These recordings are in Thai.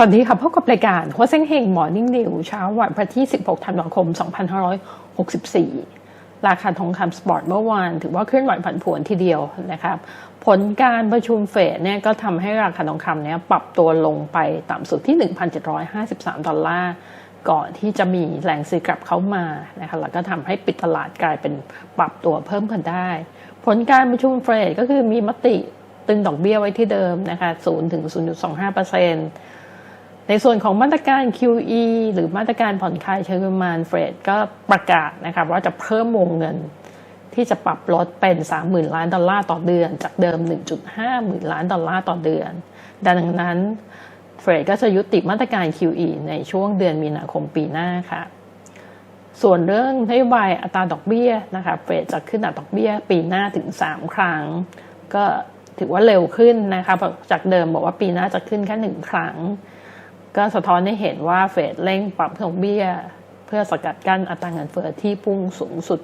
สวัสดีค่ะพบกับรายการโคชเซ็งเฮงมอร์นิ่งนิวเช้าวันพฤหัสที่ 16 ธันวาคม 2564 ราคาทองคำสปอร์ตเมื่อวานถือว่าเคลื่อนไหวผันผวนทีเดียวนะครับ ผลการประชุมเฟดเนี่ยก็ทำให้ราคาทองคำเนี่ยปรับตัวลงไปต่ำสุดที่ 1,753 ดอลลาร์ ก่อนที่จะมีแรงซื้อกลับเข้ามานะคะแล้วก็ทำให้ปิดตลาดกลายเป็นปรับตัวเพิ่มขึ้นได้ ผลการประชุมเฟดก็คือมีมติตึงดอกเบี้ยไว้ที่เดิมนะคะ0ถึง0.25% ในส่วนของมาตรการ QE หรือมาตรการผ่อนคลายเชิงประมาณเฟดก็ประกาศนะคะว่าจะเพิ่มวงเงินที่จะปรับลดเป็น 30,000 ล้านดอลลาร์ต่อเดือน จากเดิม 1.5หมื่นล้านดอลลาร์ต่อเดือน ดังนั้นเฟดก็จะยุติมาตรการ QE ในช่วงเดือนมีนาคมปีหน้าค่ะ ส่วนเรื่องนโยบายอัตราดอกเบี้ยนะคะเฟดจะขึ้นอัตราดอกเบี้ยปีหน้าถึง 3 ครั้ง ก็ถือว่าเร็วขึ้นนะคะจากเดิมบอกว่าปีหน้าจะขึ้นแค่หนึ่งครั้ง ก็สะท้อนให้เห็นว่าเฟดเร่งปรับดอกเบี้ย เพื่อสกัดกั้นอัตราเงินเฟ้อที่พุ่งสูงสุด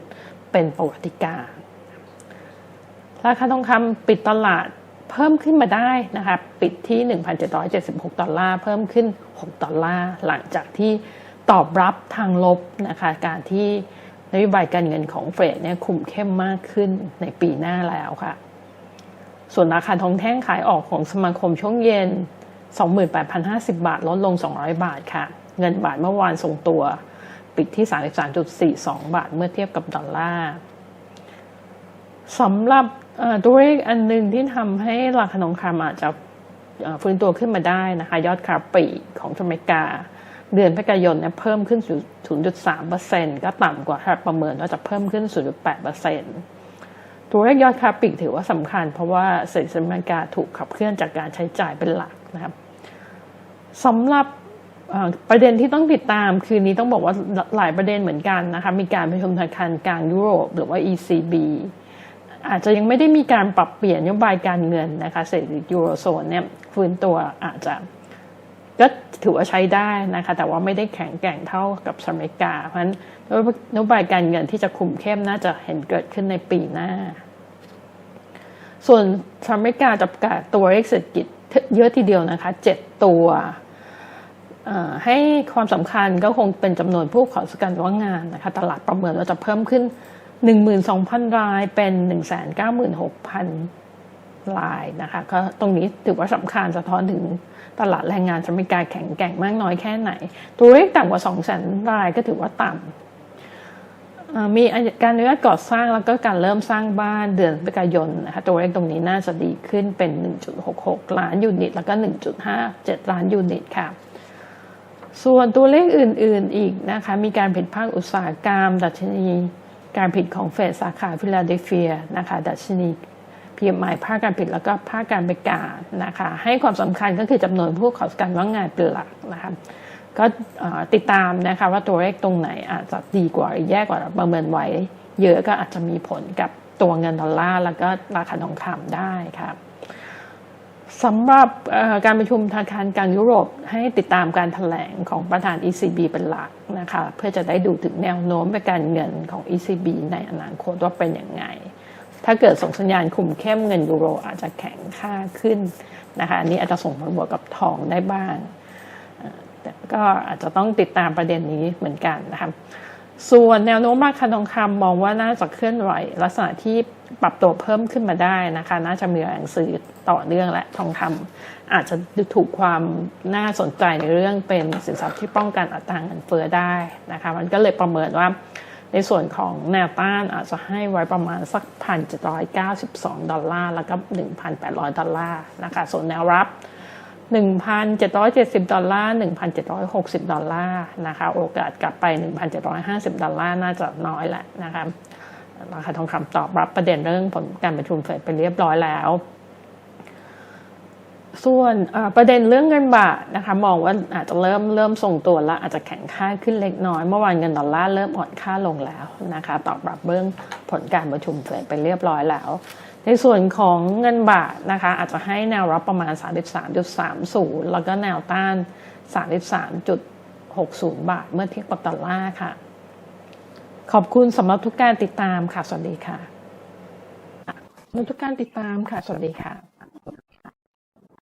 เป็นประวัติการณ์ราคาทองคำปิดตลาดเพิ่มขึ้นมาได้นะคะปิดที่ 1,776 ดอลลาร์ เพิ่มขึ้น 6 ดอลลาร์ หลังจากที่ตอบรับทางลบนะคะการที่นโยบายการเงินของเฟดเนี่ยคุมเข้มมากขึ้นในปีหน้าแล้วค่ะ ส่วนราคาทองแท่งขายออกของสมาคมช่วงเย็น 28,050 บาท ลดลง 200 บาทค่ะ เงินบาทเมื่อวานทรงตัว ปิดที่ 33.42 บาท เมื่อเทียบกับดอลลาร์สำหรับตัวเลขอันหนึ่งที่ทำให้ราคาทองคำอาจจะฟื้นตัวขึ้นมาได้นะคะ ยอดคาปลีกของอเมริกา เดือนพฤศจิกายนเนี่ยเพิ่มขึ้น 0.3%ก็ต่ำกว่าคาดประเมินว่าจะเพิ่มขึ้น 0.8%ตัวเลขยอดคาปลีกถือว่าสำคัญ เพราะว่าเศรษฐกิจอเมริกาถูกขับเคลื่อนจากการใช้จ่ายเป็นหลักนะครับ สำหรับประเด็นที่ต้องติดตามคืนนี้ต้องบอกว่าหลายประเด็นเหมือนกันนะคะมีการประชุมธนาคารกลางยุโรปหรือว่า ECB อาจจะยังไม่ได้มีการปรับเปลี่ยนนโยบายการเงินนะคะเศรษฐกิจยูโรโซนเนี่ยฟื้นตัวอาจจะก็ถือว่าใช้ได้นะคะ แต่ว่าไม่ได้แข็งแกร่งเท่ากับสหรัฐอเมริกา เพราะฉะนั้นนโยบายการเงินที่จะคุมเข้มน่าจะเห็นเกิดขึ้นในปีหน้า ส่วนสหรัฐอเมริกาจะประกาศตัวเลขเศรษฐกิจเยอะทีเดียวนะคะเจ็ดตัว ให้ความสำคัญก็คงเป็นจำนวนผู้ขอสกันว่างงานนะคะตลาดประเมินว่าจะเพิ่มขึ้น 12,000 รายเป็น 196,000 รายนะคะก็ตรงนี้ถือว่าสำคัญสะท้อนถึงตลาดแรงงานจะมีการแข่งแกร่งมากน้อยแค่ไหน ตัวเลขต่ำกว่า 200,000 รายก็ถือว่าต่ำมีการอนุญาตก่อสร้างแล้วก็การเริ่มสร้างบ้านเดือนพฤศจิกายนนะคะตัวเลขตรงนี้น่าจะดีขึ้นเป็น 1.66 ล้านยูนิต แล้วก็ 1.57 ล้านยูนิตค่ะ ส่วนตัวเลขอื่น ๆ อีกนะคะ มีการผิดภาคอุตสาหกรรม ดัชนี การผิดของเฟดสาขาฟิลาเดลเฟียนะคะ ดัชนี PMI ภาคการผลิตแล้วก็ภาคการบริการนะคะ ให้ความสำคัญก็คือจำนวนผู้ขอการว่างงานเป็นหลักนะคะก็ติดตามนะคะว่าตัวเลขตรงไหนอาจจะดีกว่าแย่กว่าประเมินไว้ เยอะก็อาจจะมีผลกับตัวเงินดอลลาร์แล้วก็ราคาทองคำได้ครับ สำหรับการประชุมธนาคารกลางยุโรปให้ติดตามการถแถลงของประธาน ECB เป็นหลักนะคะเพื่อจะได้ดูถึงแนวโน้มการเงินของ ECB ในอนาคตว่าเป็นอย่างไง ถ้าเกิดส่งสัญญาณคุมเข้มเงินยูโรอาจจะแข็งค่าขึ้นนะคะอันนี้อาจจะส่งผลบวกกับทองได้บ้าง แต่ก็อาจจะต้องติดตามประเด็นนี้เหมือนกันนะคะ ส่วนแนวโน้มราคาทองคำมองว่าน่าจะเคลื่อนไหวลักษณะที่ปรับตัวเพิ่มขึ้นมาได้นะคะ น่าจะมีแรงซื้อต่อเนื่องและทองคำอาจจะถูกความน่าสนใจในเรื่องเป็นสินทรัพย์ที่ป้องกันอัตราเงินเฟ้อได้นะคะ มันก็เลยประเมินว่าในส่วนของแนวต้านอาจจะให้ไว้ประมาณสักพันเจ็ดร้อยเก้าสิบสองดอลลาร์ แล้วก็หนึ่งพันแปดร้อยดอลลาร์นะคะ ส่วนแนวรับ 1,770 ดอลลาร์ 1,760 ดอลลาร์นะคะ โอกาสกลับไป 1,750 ดอลลาร์ น่าจะน้อยแหละนะคะราคาทองคำตอบรับประเด็นเรื่องผลการประชุมเฟดไปเรียบร้อยแล้ว ส่วนประเด็นเรื่องเงินบาทนะคะ มองว่าอาจจะเริ่มเริ่มส่งตัวแล้ว อาจจะแข็งค่าขึ้นเล็กน้อย เมื่อวานเงินดอลลาร์เริ่มอ่อนค่าลงแล้วนะคะ ตอบรับเบื้องผลการประชุมเฟดไปเรียบร้อยแล้ว ในส่วนของเงินบาทนะคะ อาจจะให้แนวรับประมาณ 33.30 แล้วก็แนวต้าน 33.60 บาท เมื่อเทียบกับดอลลาร์ค่ะ ขอบคุณสำหรับทุกการติดตามค่ะ สวัสดีค่ะทุกการติดตามค่ะ สวัสดีค่ะ